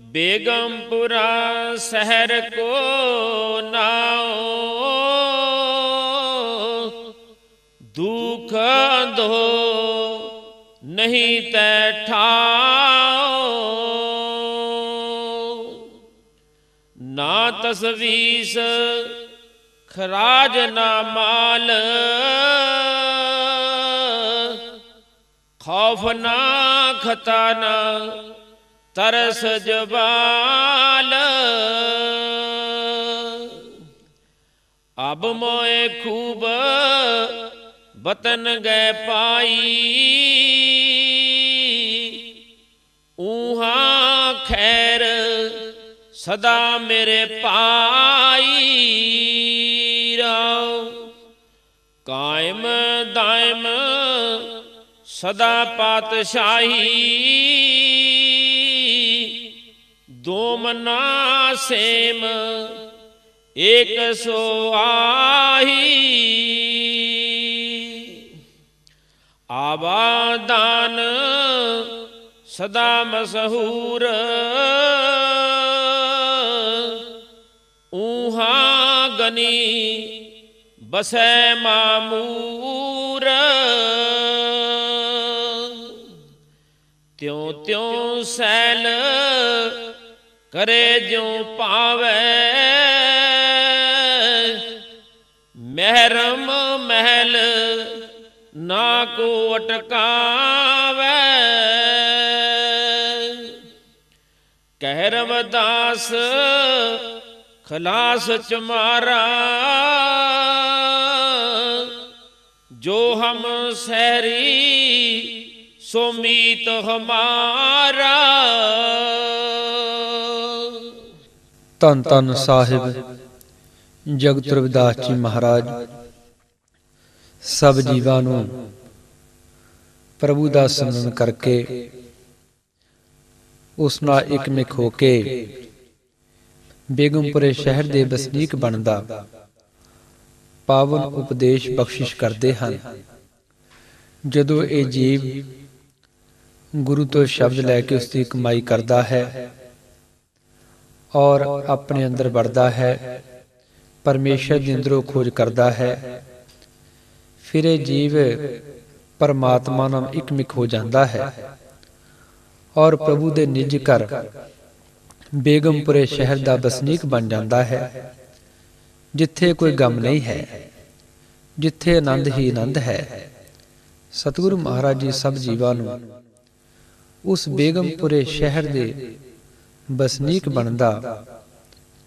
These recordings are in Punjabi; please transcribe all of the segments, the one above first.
ਬੇਗਮਪੁਰਾ ਸ਼ਹਿਰ ਕੋ ਨਾਓ ਦੁਖ ਅੰਧੋ ਨਹੀਂ ਤੈ ਠਾਓ ਨਾ ਤਸਵੀਸ ਖਰਾਜ ਨਾ ਮਾਲ। ਖੌਫ ਨਾ ਖਤਾ ਨਾ ਤਰਸ ਜਬਾਲ ਅਬ ਮੋਏ ਖੂਬ ਵਤਨ ਗਏ ਪਾਈ। ਊਹਾ ਖੈਰ ਸਦਾ ਮੇਰੇ ਪਾਈ ਰਾਉ ਕਾਇਮ ਦਾਇਮ ਸਦਾ ਪਾਤਸ਼ਾਹੀ। ਦੋ ਮਨਾ ਸੇਮ ਏਕ ਸੋ ਆਹੀ। ਆਬਾਦਾਨ ਸਦਾ ਮਸਹੂਰ, ਊਹਾ ਗਨੀ ਬਸੈ ਮਾਮੂਰ। ਤਿਉ ਤਿਉ ਸੈਲ ਕਰੇ ਜਿਉ ਪਾਵੇ ਮਹਿਰਮ ਮਹਿਲ ਨਾ ਕੋ ਅਟਕਾਵੇ। ਕਹਿ ਰਵਦਾਸ ਖਲਾਸ ਚਮਾਰਾ। ਜੋ ਹਮ ਸਹਿਰੀ ਸੋ ਮੀਤ ਹਮਾਰਾ। ਧੰਨ ਧੰਨ ਸਾਹਿਬ ਜਗਤ ਰਵਿਦਾਸ ਜੀ ਮਹਾਰਾਜ, ਸਭ ਜੀਵਾਂ ਨੂੰ ਪ੍ਰਭੂ ਦਾ ਸਿਮਰਨ ਕਰਕੇ ਉਸ ਨਾਲ ਇਕਮਿਕ ਹੋ ਕੇ ਬੇਗਮਪੁਰੇ ਸ਼ਹਿਰ ਦੇ ਵਸਨੀਕ ਬਣਦਾ ਪਾਵਨ ਉਪਦੇਸ਼ ਬਖਸ਼ਿਸ਼ ਕਰਦੇ ਹਨ। ਜਦੋਂ ਇਹ ਜੀਵ ਗੁਰੂ ਤੋਂ ਸ਼ਬਦ ਲੈ ਕੇ ਉਸ ਦੀ ਕਮਾਈ ਕਰਦਾ ਹੈ ਔਰ ਆਪਣੇ ਅੰਦਰ ਵੜਦਾ ਹੈ, ਪਰਮੇਸ਼ਰ ਦੇ ਅੰਦਰੋਂ ਖੋਜ ਕਰਦਾ ਹੈ। ਫਿਰ ਇਹ ਜੀਵ ਪਰਮਾਤਮਾ ਨਾਲ ਇਕਮਿਕ ਹੋ ਜਾਂਦਾ ਹੈ ਔਰ ਪ੍ਰਭੂ ਦੇ ਨਿਜ ਘਰ ਬੇਗਮਪੁਰੇ ਸ਼ਹਿਰ ਦਾ ਵਸਨੀਕ ਬਣ ਜਾਂਦਾ ਹੈ, ਜਿੱਥੇ ਕੋਈ ਗਮ ਨਹੀਂ ਹੈ, ਜਿੱਥੇ ਆਨੰਦ ਹੀ ਆਨੰਦ ਹੈ। ਸਤਿਗੁਰੂ ਮਹਾਰਾਜ ਜੀ ਸਭ ਜੀਵਾਂ ਨੂੰ ਉਸ ਬੇਗਮਪੁਰੇ ਸ਼ਹਿਰ ਦੇ ਵਸਨੀਕ ਬਣਦਾ।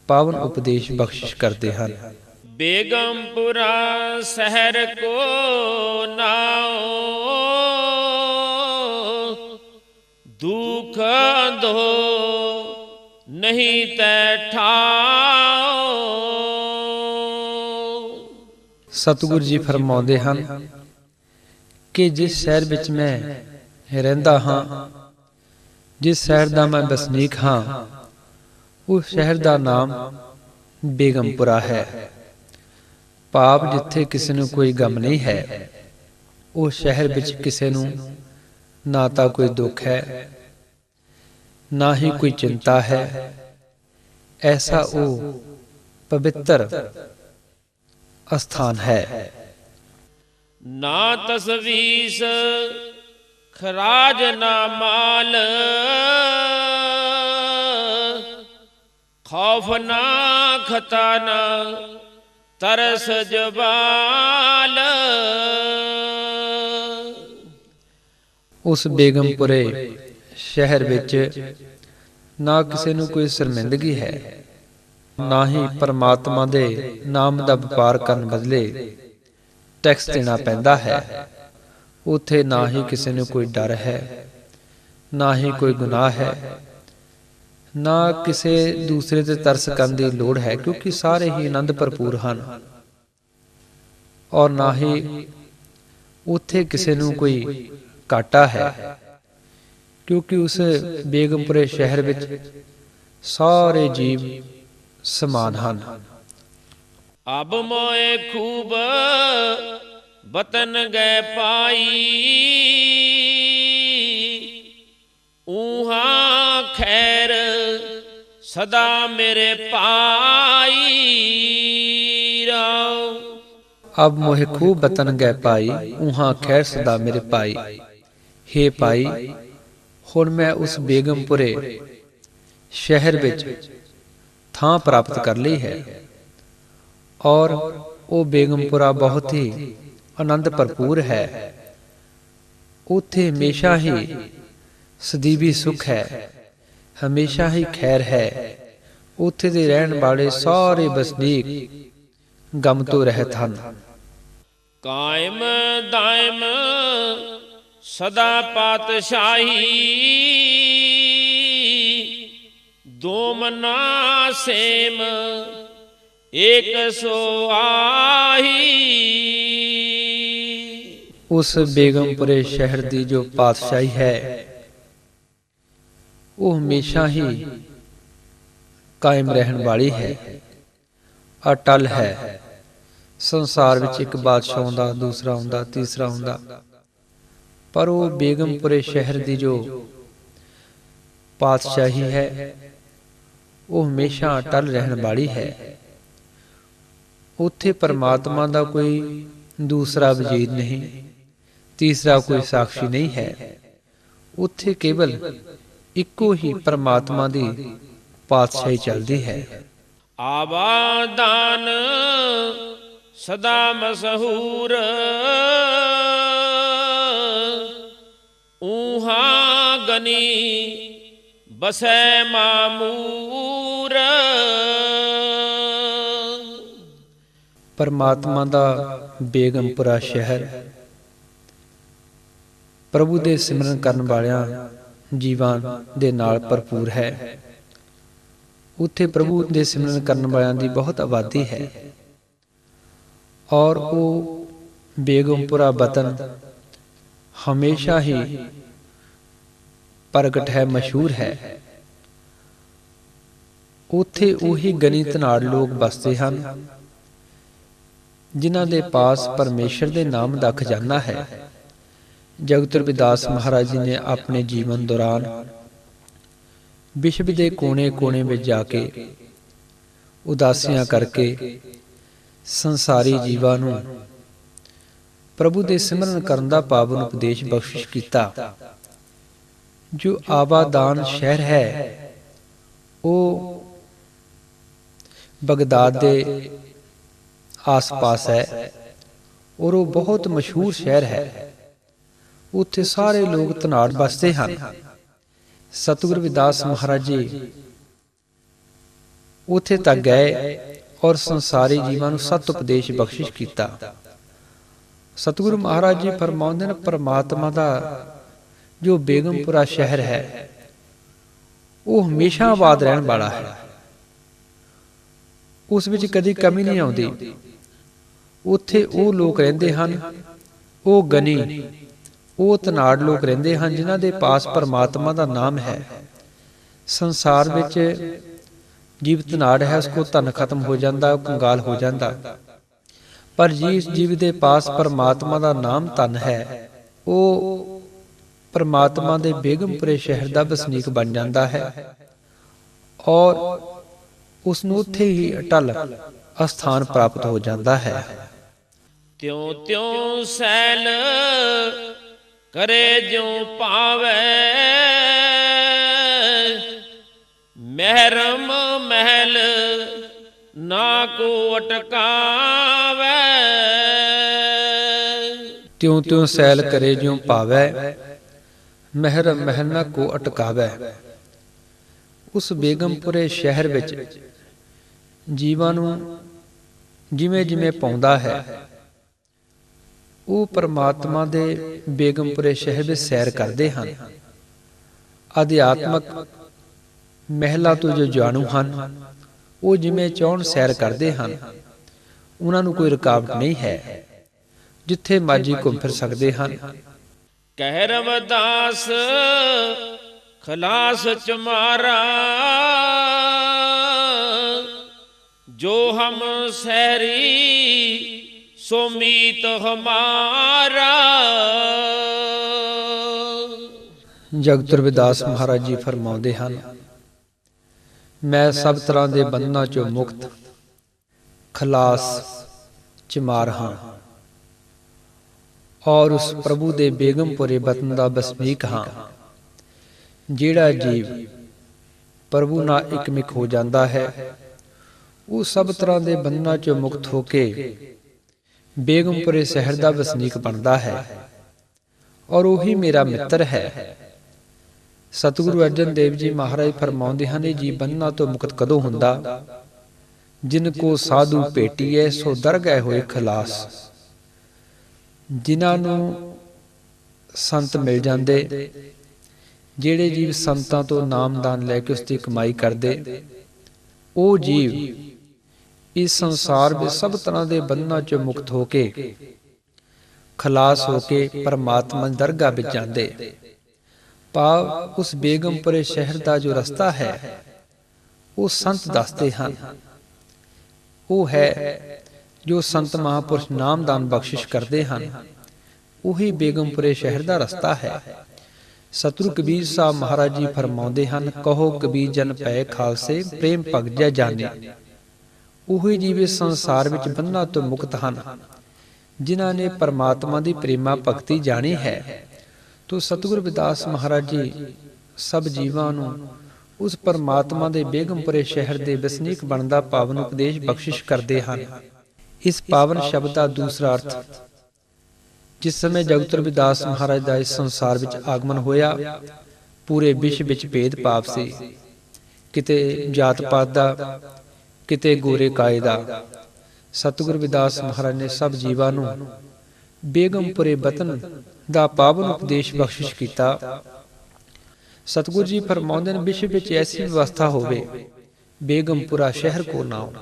ਪਾਵਨ ਉਪਦੇਸ਼ ਬਖਸ਼ਿਸ਼ ਕਰਦੇ ਹਨ। ਬੇਗਮਪੁਰਾ ਸ਼ਹਿਰ ਕੋ ਨਾਓ ਦੁਖ ਅੰਧੋ ਨਹੀਂ ਤੈ ਠਾਓ ਸਤਿਗੁਰੂ ਜੀ ਫਰਮਾਉਂਦੇ ਹਨ ਕਿ ਜਿਸ ਸ਼ਹਿਰ ਵਿੱਚ ਮੈਂ ਰਹਿੰਦਾ ਹਾਂ ਜਿਸ ਸ਼ਹਿਰ ਦਾ ਮੈਂ ਵਸਨੀਕ ਹਾਂ ਉਸ ਸ਼ਹਿਰ ਦਾ ਨਾਮ ਬੇਗਮਪੁਰਾ ਹੈ। ਪਾਪ ਜਿੱਥੇ ਕਿਸੇ ਨੂੰ ਕੋਈ ਗਮ ਨਹੀਂ ਹੈ, ਉਹ ਸ਼ਹਿਰ ਵਿੱਚ ਕਿਸੇ ਨੂੰ ਨਾ ਤਾਂ ਕੋਈ ਦੁੱਖ ਹੈ, ਨਾ ਹੀ ਕੋਈ ਚਿੰਤਾ ਹੈ। ਐਸਾ ਉਹ ਪਵਿੱਤਰ ਅਸਥਾਨ ਹੈ। ਨਾ ਤਸਵੀਸ ਖਰਾਜ ਨਾ ਮਾਲ। ਖੌਫ ਨਾ ਖਤਾ ਨਾ ਤਰਸ ਜਬਾਲ। ਉਸ ਬੇਗਮਪੁਰੇ ਸ਼ਹਿਰ ਵਿੱਚ ਨਾ ਕਿਸੇ ਨੂੰ ਕੋਈ ਸ਼ਰਮਿੰਦਗੀ ਹੈ, ਨਾ ਹੀ ਪਰਮਾਤਮਾ ਦੇ ਨਾਮ ਦਾ ਵਪਾਰ ਕਰਨ ਬਦਲੇ ਟੈਕਸ ਦੇਣਾ ਪੈਂਦਾ ਹੈ। ਉਥੇ ਨਾ ਹੀ ਕਿਸੇ ਨੂੰ ਕੋਈ ਡਰ ਹੈ, ਨਾ ਹੀ ਕੋਈ ਗੁਨਾਹ ਹੈ, ਨਾ ਕਿਸੇ ਦੂਸਰੇ ਤੇ ਤਰਸ ਕਰਨ ਦੀ ਲੋੜ ਹੈ, ਕਿਉਂਕਿ ਸਾਰੇ ਹੀ ਆਨੰਦ ਭਰਪੂਰ ਹਨ। ਔਰ ਨਾ ਹੀ ਉਥੇ ਕਿਸੇ ਨੂੰ ਕੋਈ ਘਾਟਾ ਹੈ, ਕਿਉਂਕਿ ਉਸ ਬੇਗਮਪੁਰੇ ਸ਼ਹਿਰ ਵਿੱਚ ਸਾਰੇ ਜੀਵ ਸਮਾਨ ਹਨ। ਅਬ ਮੋਏ ਖੂਬ ਬਤਨ ਗਏ ਪਾਈ ਊਹਾ ਖੈਰ ਸਦਾ ਮੇਰੇ ਪਾਈ ਰਾਮ ਅਬ ਮੋਹਿ ਖੂਬ ਬਤਨ ਗਏ ਪਾਈ ਉਹਾਂ ਖੈਰ ਸਦਾ ਮੇਰੇ ਪਾਈ ਹੇ ਪਾਈ ਹੁਣ ਮੈਂ ਉਸ ਬੇਗਮਪੁਰੇ ਸ਼ਹਿਰ ਵਿੱਚ ਥਾਂ ਪ੍ਰਾਪਤ ਕਰ ਲਈ ਹੈ ਔਰ ਉਹ ਬੇਗਮਪੁਰਾ ਬਹੁਤ ਹੀ ਆਨੰਦ ਭਰਪੂਰ ਹੈ। ਉੱਥੇ ਹਮੇਸ਼ਾ ਹੀ ਸਦੀਵੀ ਸੁਖ ਹੈ। ਹਮੇਸ਼ਾ ਹੀ ਖੈਰ ਹੈ। ਉੱਥੇ ਦੇ ਰਹਿਣ ਵਾਲੇ ਸਾਰੇ ਵਸਨੀਕ ਗਮ ਤੋਂ ਰਹਿਤ ਹਨ। ਕਾਇਮ ਦਾਇਮ ਸਦਾ ਪਾਤਸ਼ਾਹੀ ਦੋਮਨਾ ਸੇਮ ਏਕ ਸੋ ਆਹੀ। ਉਸ ਬੇਗਮਪੁਰੇ ਸ਼ਹਿਰ ਦੀ ਜੋ ਪਾਤਸ਼ਾਹੀ ਹੈ, ਉਹ ਹਮੇਸ਼ਾ ਹੀ ਕਾਇਮ ਰਹਿਣ ਵਾਲੀ ਹੈ। ਅਟਲ ਹੈ। ਸੰਸਾਰ ਵਿੱਚ ਇੱਕ ਬਾਦਸ਼ਾਹ ਹੁੰਦਾ, ਦੂਸਰਾ ਹੁੰਦਾ, ਤੀਸਰਾ ਹੁੰਦਾ। ਪਰ ਉਹ ਬੇਗਮਪੁਰੇ ਸ਼ਹਿਰ ਦੀ ਜੋ ਪਾਤਸ਼ਾਹੀ ਹੈ, ਉਹ ਹਮੇਸ਼ਾ ਅਟਲ ਰਹਿਣ ਵਾਲੀ ਹੈ। ਉੱਥੇ ਪਰਮਾਤਮਾ ਦਾ ਕੋਈ ਦੂਸਰਾ ਵਜੀਦ ਨਹੀਂ। ਤੀਸਰਾ ਕੋਈ ਸਾਖੀ ਨਹੀਂ ਹੈ। ਉੱਥੇ ਕੇਵਲ ਇੱਕੋ ਹੀ ਪਰਮਾਤਮਾ ਦੀ ਪਾਤਸ਼ਾਹੀ ਚੱਲਦੀ ਹੈ। ਆਬਾਦਾਨ ਸਦਾ ਮਸਹੂਰ। ਊਹਾ ਗਨੀ ਬਸੈ ਮਾਮੂਰ। ਪਰਮਾਤਮਾ ਦਾ ਬੇਗਮਪੁਰਾ ਸ਼ਹਿਰ ਪ੍ਰਭੂ ਦੇ ਸਿਮਰਨ ਕਰਨ ਵਾਲਿਆਂ ਜੀਵਾਂ ਦੇ ਨਾਲ ਭਰਪੂਰ ਹੈ। ਉੱਥੇ ਪ੍ਰਭੂ ਦੇ ਸਿਮਰਨ ਕਰਨ ਵਾਲਿਆਂ ਦੀ ਬਹੁਤ ਆਬਾਦੀ ਹੈ। ਔਰ ਉਹ ਬੇਗਮਪੁਰਾ ਵਤਨ ਹਮੇਸ਼ਾ ਹੀ ਪ੍ਰਗਟ ਹੈ, ਮਸ਼ਹੂਰ ਹੈ। ਉੱਥੇ ਉਹੀ ਗਣਿਤ ਨਾਲ ਲੋਕ ਵਸਦੇ ਹਨ, ਜਿਨ੍ਹਾਂ ਦੇ ਪਾਸ ਪਰਮੇਸ਼ਰ ਦੇ ਨਾਮ ਦਾ ਖਜ਼ਾਨਾ ਹੈ। ਜਗਤ ਰਵਿਦਾਸ ਮਹਾਰਾਜ ਜੀ ਨੇ ਆਪਣੇ ਜੀਵਨ ਦੌਰਾਨ ਵਿਸ਼ਵ ਦੇ ਕੋਨੇ-ਕੋਨੇ ਵਿੱਚ ਜਾ ਕੇ ਉਦਾਸੀਆਂ ਕਰਕੇ ਸੰਸਾਰੀ ਜੀਵਾਂ ਨੂੰ ਪ੍ਰਭੂ ਦੇ ਸਿਮਰਨ ਕਰਨ ਦਾ ਪਾਵਨ ਉਪਦੇਸ਼ ਬਖਸ਼ਿਸ਼ ਕੀਤਾ। ਜੋ ਆਬਾਦਾਨ ਸ਼ਹਿਰ ਹੈ, ਉਹ ਬਗਦਾਦ ਦੇ ਆਸ-ਪਾਸ ਹੈ ਔਰ ਉਹ ਬਹੁਤ ਮਸ਼ਹੂਰ ਸ਼ਹਿਰ ਹੈ। ਉੱਥੇ ਸਾਰੇ ਲੋਕ ਧਨਾੜ ਬਸਦੇ ਹਨ। ਸਤਿਗੁਰ ਵਿਦਾਸ ਮਹਾਰਾਜ ਜੀ ਉੱਥੇ ਤੱਕ ਗਏ ਔਰ ਸੰਸਾਰੀ ਜੀਵਾਂ ਨੂੰ ਸਤ ਉਪਦੇਸ਼ ਬਖਸ਼ਿਸ਼ ਕੀਤਾ। ਸਤਿਗੁਰੂ ਮਹਾਰਾਜ ਜੀ ਫਰਮਾਉਂਦੇ ਨੇ, ਪਰਮਾਤਮਾ ਦਾ ਜੋ ਬੇਗਮਪੁਰਾ ਸ਼ਹਿਰ ਹੈ, ਉਹ ਹਮੇਸ਼ਾ ਆਬਾਦ ਰਹਿਣ ਵਾਲਾ ਹੈ। ਉਸ ਵਿੱਚ ਕਦੀ ਕਮੀ ਨਹੀਂ ਆਉਂਦੀ। ਉੱਥੇ ਉਹ ਲੋਕ ਰਹਿੰਦੇ ਹਨ, ਉਹ ਗਨੀ ਉਹ ਤਨਾੜ ਲੋਕ ਰਹਿੰਦੇ ਹਨ ਜਿਨ੍ਹਾਂ ਦੇ ਪਾਸ ਪਰਮਾਤਮਾ ਦਾ ਨਾਮ ਹੈ। ਸੰਸਾਰ ਵਿੱਚ ਜੀਵ ਤਨਾੜ ਹੈ ਉਸ ਕੋ ਧਨ ਖਤਮ ਹੋ ਜਾਂਦਾ ਉਹ ਕੰਗਾਲ ਹੋ ਜਾਂਦਾ। ਪਰ ਜਿਸ ਜੀਵ ਦੇ ਪਾਸ ਪਰਮਾਤਮਾ ਦਾ ਨਾਮ ਧਨ ਹੈ। ਉਹ ਪਰਮਾਤਮਾ ਦੇ ਬੇਗਮਪੁਰੇ ਸ਼ਹਿਰ ਦਾ ਵਸਨੀਕ ਬਣ ਜਾਂਦਾ ਹੈ। ਔਰ ਉਸ ਨੂੰ ਉੱਥੇ ਹੀ ਅਟਲ ਅਸਥਾਨ ਪ੍ਰਾਪਤ ਹੋ ਜਾਂਦਾ ਹੈ। ਤਿਉ ਤਿਉ ਸੈਲ ਕਰੇ ਜਿਉ ਪਾਵੇ। ਮਹਿਰਮ ਮਹਿਲ ਨਾ ਕੋ ਅਟਕਾਵੇ। ਤਿਉ ਤਿਉ ਸੈਲ ਕਰੇ ਜਿਉ ਭਾਵੈ ਮਹਿਰਮ ਮਹਿਲ ਨਾ ਕੋ ਅਟਕਾਵੈ। ਉਸ ਬੇਗਮਪੁਰੇ ਸ਼ਹਿਰ ਵਿੱਚ ਜੀਵਾਂ ਨੂੰ ਜਿਵੇਂ ਜਿਵੇਂ ਪਾਉਂਦਾ ਹੈ ਉਹ ਪਰਮਾਤਮਾ ਦੇ ਬੇਗਮਪੁਰੇ ਸ਼ਹਿਰ ਵਿੱਚ ਸੈਰ ਕਰਦੇ ਹਨ। ਅਧਿਆਤਮਕ ਮਹਿਲਾ ਤੋਂ ਜੋ ਜਾਣੂ ਹਨ, ਉਹ ਜਿਵੇਂ ਚਾਹਣ ਸੈਰ ਕਰਦੇ ਹਨ, ਉਹਨਾਂ ਨੂੰ ਕੋਈ ਰੁਕਾਵਟ ਨਹੀਂ ਹੈ, ਜਿੱਥੇ ਮਰਜ਼ੀ ਘੁੰਮ ਫਿਰ ਸਕਦੇ ਹਨ। ਕਹਿ ਰਵਦਾਸ ਖਲਾਸ ਚਮਾਰਾ, ਜੋ ਹਮ ਸਹਿਰੀ ਸੋ ਹਮਾਰਾ। ਜਗਤ ਰਵਿਦਾਸ ਮਹਾਰਾਜ ਜੀ ਫਰਮਾਉਂਦੇ ਹਨ, ਮੈਂ ਸਭ ਤਰ੍ਹਾਂ ਦੇ ਬੰਧਨਾਂ ਚੋਂ ਮੁਕਤ, ਖਲਾਸ, ਚਮਾਰ ਹਾਂ। ਔਰ ਉਸ ਪ੍ਰਭੂ ਦੇ ਬੇਗਮਪੁਰੇ ਬਤਨ ਦਾ ਬਸਮੀਕ ਹਾਂ। ਜਿਹੜਾ ਜੀਵ ਪ੍ਰਭੂ ਨਾਲ ਇਕਮਿਕ ਹੋ ਜਾਂਦਾ ਹੈ, ਉਹ ਸਭ ਤਰ੍ਹਾਂ ਦੇ ਬੰਧਨਾਂ ਚੋਂ ਮੁਕਤ ਹੋ ਕੇ ਬੇਗਮਪੁਰੇ ਸ਼ਹਿਰ ਦਾ ਵਸਨੀਕ ਬਣਦਾ ਹੈ। ਔਰ ਉਹੀ ਮੇਰਾ ਮਿੱਤਰ ਹੈ। ਸਤਿਗੁਰੂ ਅਰਜਨ ਦੇਵ ਜੀ ਮਹਾਰਾਜ ਫਰਮਾਉਂਦੇ ਹਨ ਜੀ ਬੰਧਨਾਂ ਤੋਂ ਮੁਕਤ ਕਦੋਂ ਹੁੰਦਾ? ਜਿਨ ਕੋ ਸਾਧੂ ਭੇਟੀਐ ਸੋ ਦਰ ਗਏ ਹੋਏ ਖਲਾਸ। ਜਿਨ੍ਹਾਂ ਨੂੰ ਸੰਤ ਮਿਲ ਜਾਂਦੇ, ਜਿਹੜੇ ਜੀਵ ਸੰਤਾਂ ਤੋਂ ਨਾਮਦਾਨ ਲੈ ਕੇ ਉਸ ਦੀ ਕਮਾਈ ਕਰਦੇ, ਉਹ ਜੀਵ ਇਸ ਸੰਸਾਰ ਵਿੱਚ ਸਭ ਤਰ੍ਹਾਂ ਦੇ ਬੰਧਨਾਂ ਚੋਂ ਮੁਕਤ ਹੋ ਕੇ, ਖਲਾਸ ਹੋ ਕੇ ਪਰਮਾਤਮਾ ਦੀ ਦਰਗਾਹ ਵਿੱਚ ਜਾਂਦੇ। ਭਾਵ ਉਸ ਬੇਗਮਪੁਰੇ ਸ਼ਹਿਰ ਦਾ ਜੋ ਰਸਤਾ ਹੈ, ਉਹ ਸੰਤ ਦੱਸਦੇ ਹਨ। ਉਹ ਹੈ ਜੋ ਸੰਤ ਮਹਾਪੁਰਸ਼ ਨਾਮਦਾਨ ਬਖਸ਼ਿਸ਼ ਕਰਦੇ ਹਨ। ਉਹੀ ਬੇਗਮਪੁਰੇ ਸ਼ਹਿਰ ਦਾ ਰਸਤਾ ਹੈ। ਸਤਿਗੁਰੂ ਕਬੀਰ ਸਾਹਿਬ ਮਹਾਰਾਜ ਜੀ ਫਰਮਾਉਂਦੇ ਹਨ, ਕਹੋ ਕਬੀਰ ਜਨ ਪਏ ਖਾਲਸੇ, ਪ੍ਰੇਮ ਭਗਜੈ ਜਾਣੇ। ਉਹੀ ਜੀਵ ਇਸ ਸੰਸਾਰ ਵਿੱਚ ਬੰਧਨਾਂ ਤੋਂ ਮੁਕਤ ਹਨ, ਜਿਨ੍ਹਾਂ ਨੇ ਪਰਮਾਤਮਾ ਦੀ ਪ੍ਰੇਮਾ ਭਗਤੀ ਜਾਣੀ ਹੈ। ਤੋ ਸਤਿਗੁਰ ਵਿਦਾਸ ਮਹਾਰਾਜ ਜੀ, ਸਭ ਜੀਵਾਂ ਨੂੰ ਉਸ ਪਰਮਾਤਮਾ ਦੇ ਬੇਗਮਪੁਰੇ ਸ਼ਹਿਰ ਦੇ ਵਸਨੀਕ ਬਣਨ ਪਾਵਨ ਉਪਦੇਸ਼ ਬਖਸ਼ਿਸ਼ ਕਰਦੇ ਹਨ। ਇਸ ਪਾਵਨ ਸ਼ਬਦ ਦਾ ਦੂਸਰਾ ਅਰਥ, ਜਿਸ ਸਮੇਂ ਜਗਤਰ ਵਿਦਾਸ ਮਹਾਰਾਜ ਦਾ ਇਸ ਸੰਸਾਰ ਵਿੱਚ ਆਗਮਨ ਹੋਇਆ, ਪੂਰੇ ਵਿਸ਼ਵ ਵਿੱਚ ਭੇਦ ਭਾਵ ਸੀ। ਕਿਤੇ ਜਾਤ ਪਾਤ ਦਾ ਕਿਤੇ ਗੋਰੇ ਕਾਏ ਸਤਿਗੁਰ ਵਿਦਾਸ ਮਹਾਰਾਜ ਨੇ ਸਭ ਜੀਵਾਂ ਨੂੰ ਬੇਗਮਪੁਰੇ ਬਤਨ ਦਾ ਪਾਵਨ ਉਪਦੇਸ਼ ਬਖਸ਼ਿਸ਼ ਕੀਤਾ। ਸਤਿਗੁਰ ਜੀ ਫਰਮਾਉਂਦੇ ਨੇ, ਵਿਸ਼ਵ ਵਿੱਚ ਐਸੀ ਵਿਵਸਥਾ ਹੋਵੇ ਬੇਗਮਪੁਰਾ ਸ਼ਹਿਰ ਕੋ ਨਾਮ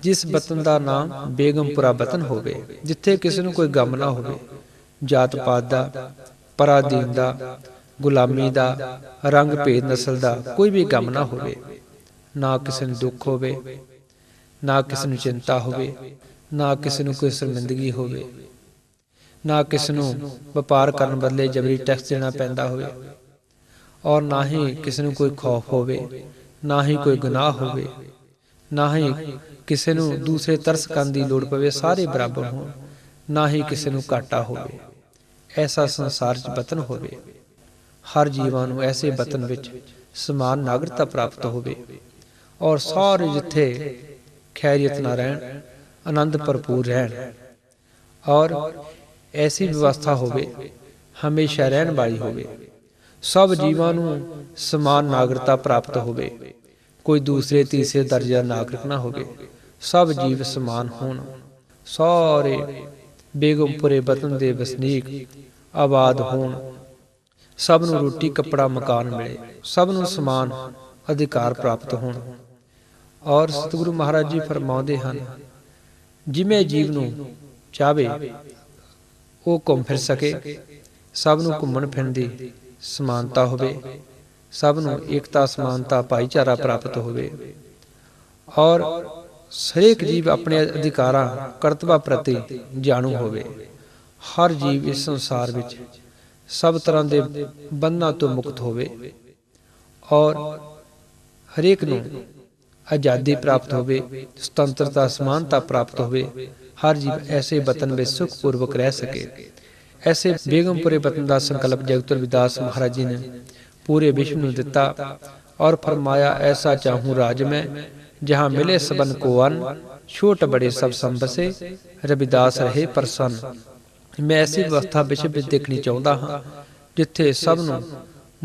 ਜਿਸ ਬਤਨ ਦਾ ਨਾਮ ਬੇਗਮਪੁਰਾ ਬਤਨ ਹੋਵੇ, ਜਿੱਥੇ ਕਿਸੇ ਨੂੰ ਕੋਈ ਗਮ ਨਾ ਹੋਵੇ, ਜਾਤ ਪਾਤ ਦਾ, ਪਰਾਧੀਨ ਦਾ, ਗੁਲਾਮੀ ਦਾ, ਰੰਗ ਭੇਦ ਨਸਲ ਦਾ, ਕੋਈ ਵੀ ਗਮ ਨਾ ਹੋਵੇ। ਨਾ ਕਿਸੇ ਨੂੰ ਦੁੱਖ ਹੋਵੇ, ਨਾ ਕਿਸੇ ਨੂੰ ਚਿੰਤਾ ਹੋਵੇ, ਨਾ ਕਿਸੇ ਨੂੰ ਕੋਈ ਸ਼ਰਮਿੰਦਗੀ ਹੋਵੇ, ਨਾ ਕਿਸੇ ਨੂੰ ਵਪਾਰ ਕਰਨ ਬਦਲੇ ਜਬਰੀ ਟੈਕਸ ਦੇਣਾ ਪੈਂਦਾ ਹੋਵੇ, ਔਰ ਨਾ ਹੀ ਕਿਸੇ ਨੂੰ ਕੋਈ ਖੌਫ ਹੋਵੇ, ਨਾ ਹੀ ਕੋਈ ਗੁਨਾਹ ਹੋਵੇ, ਨਾ ਹੀ ਕਿਸੇ ਨੂੰ ਦੂਸਰੇ ਤਰਸ ਕਰਨ ਦੀ ਲੋੜ ਪਵੇ, ਸਾਰੇ ਬਰਾਬਰ ਹੋਣ, ਨਾ ਹੀ ਕਿਸੇ ਨੂੰ ਘਾਟਾ ਹੋਵੇ, ਐਸਾ ਸੰਸਾਰ 'ਚ ਬਤਨ ਹੋਵੇ। ਹਰ ਜੀਵਾਂ ਨੂੰ ਐਸੇ ਬਤਨ ਵਿੱਚ ਸਮਾਨ ਨਾਗਰਿਕਤਾ ਪ੍ਰਾਪਤ ਹੋਵੇ। ਔਰ ਸਾਰੇ ਜਿੱਥੇ ਖੈਰੀਅਤ ਨਾ ਰਹਿਣ, ਆਨੰਦ ਭਰਪੂਰ ਰਹਿਣ। ਔਰ ਐਸੀ ਵਿਵਸਥਾ ਹੋਵੇ, ਹਮੇਸ਼ਾ ਰਹਿਣ ਵਾਲੀ ਹੋਵੇ। ਸਭ ਜੀਵਾਂ ਨੂੰ ਸਮਾਨ ਨਾਗਰਿਕਤਾ ਪ੍ਰਾਪਤ ਹੋਵੇ। ਕੋਈ ਦੂਸਰੇ, ਤੀਸਰੇ ਦਰਜਾ ਨਾਗਰਿਕ ਨਾ ਹੋਵੇ। ਸਭ ਜੀਵ ਸਮਾਨ ਹੋਣ। ਸਾਰੇ ਬੇਗਮਪੁਰੇ ਵਤਨ ਦੇ ਵਸਨੀਕ ਆਬਾਦ ਹੋਣ। ਸਭ ਨੂੰ ਰੋਟੀ, ਕੱਪੜਾ, ਮਕਾਨ ਮਿਲੇ। ਸਭ ਨੂੰ ਸਮਾਨ, ਅਧਿਕਾਰ ਪ੍ਰਾਪਤ ਹੋਣ। ਔਰ ਸਤਿਗੁਰੂ ਮਹਾਰਾਜ ਜੀ ਫਰਮਾਉਂਦੇ ਹਨ, ਜਿਵੇਂ ਜੀਵ ਨੂੰ ਚਾਵੇ, ਉਹ ਘੁੰਮ ਫਿਰ ਸਕੇ, ਸਭ ਨੂੰ ਘੁੰਮਣ ਫਿਰਨ ਦੀ ਸਮਾਨਤਾ ਹੋਵੇ, ਸਭ ਨੂੰ ਏਕਤਾ, ਸਮਾਨਤਾ, ਭਾਈਚਾਰਾ ਪ੍ਰਾਪਤ ਹੋਵੇ। ਔਰ ਹਰੇਕ ਜੀਵ ਆਪਣੇ ਅਧਿਕਾਰਾਂ, ਕਰਤੱਵਾਂ ਪ੍ਰਤੀ ਜਾਣੂ ਹੋਵੇ। ਹਰ ਜੀਵ ਇਸ ਸੰਸਾਰ ਵਿੱਚ ਸਭ ਤਰ੍ਹਾਂ ਦੇ ਬੰਧਨਾਂ ਤੋਂ ਮੁਕਤ ਹੋਵੇ। ਔਰ ਹਰੇਕ ਨੂੰ ਆਜ਼ਾਦੀ ਪ੍ਰਾਪਤ ਹੋਵੇ, ਸੁਤੰਤਰਤਾ, ਸਮਾਨਤਾ ਪ੍ਰਾਪਤ ਹੋਵੇ, ਹਰ ਜੀਵ ਐਸੇ ਵਤਨ ਵਿੱਚ ਸੁਖਪੂਰਵਕ ਰਹਿ ਸਕੇ। ਐਸੇ ਬੇਗਮਪੁਰੇ ਵਤਨ ਦਾ ਸੰਕਲਪ ਜਗਤੁਰ ਵਿਦਾਸ ਮਹਾਰਾਜ ਜੀ ਨੇ ਪੂਰੇ ਵਿਸ਼ਵ ਨੂੰ ਦਿੱਤਾ ਔਰ ਫਰਮਾਇਆ, ਐਸਾ ਚਾਹੂੰ ਰਾਜ ਮੈਂ, ਜਹਾਂ ਮਿਲੇ ਸਬਨ ਕੋ ਅਨ, ਛੋਟ ਬੜੇ ਸਭ ਸੰਬਸੇ, ਰਵਿਦਾਸ ਰਹੇ ਪ੍ਰਸੰਨ। ਮੈਂ ਐਸੀ ਵਿਵਸਥਾ ਵਿਸ਼ਵ ਵਿੱਚ ਦੇਖਣੀ ਚਾਹੁੰਦਾ ਹਾਂ, ਜਿੱਥੇ ਸਭ ਨੂੰ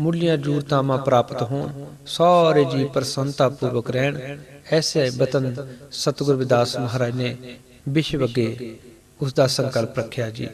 ਮੁੱਢਲੀਆਂ ਜ਼ਰੂਰਤਾਂ ਪ੍ਰਾਪਤ ਹੋਣ, ਸਾਰੇ ਜੀ ਪ੍ਰਸੰਨਤਾ ਪੂਰਵਕ ਰਹਿਣ। ਐਸੇ ਬਤਨ ਸਤਿਗੁਰ ਵਿਦਾਸ ਮਹਾਰਾਜ ਨੇ ਵਿਸ਼ਵ ਅੱਗੇ ਉਸ ਦਾ ਸੰਕਲਪ ਰੱਖਿਆ ਜੀ।